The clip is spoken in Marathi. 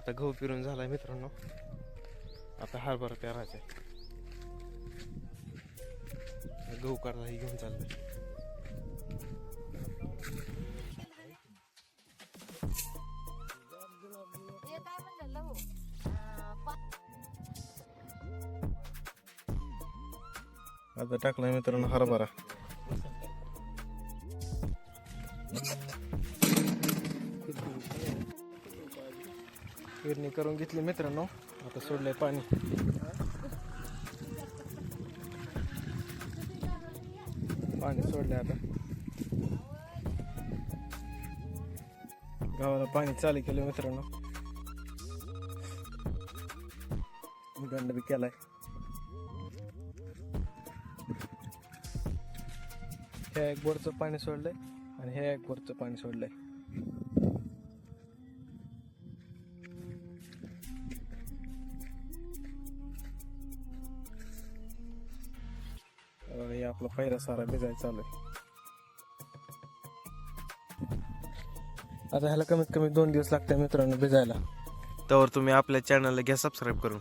आता गहू पिरून झाला आहे मित्रांनो. आता हरभरा पेरायचा आहे. गहू काढला घेऊन चाललंय. आता टाकलाय मित्रांनो हरभरा. पेरणी करून घेतली मित्रांनो. आता सोडलंय पाणी. पाणी सोडलंय आता. गावाला पाणी चालू केलं मित्रांनो. दंड बी केलाय. हे एक बोरचं पाणी सोडलंय आणि हे एक बोरचं पाणी सोडलंय. आणि आपला पहिला सारा भिजायला चालू आहे. आता ह्याला कमीत कमी दोन दिवस लागतात मित्रांनो भिजायला. त्यावर तुम्ही आपल्या चॅनलला घ्या सबस्क्राईब करून.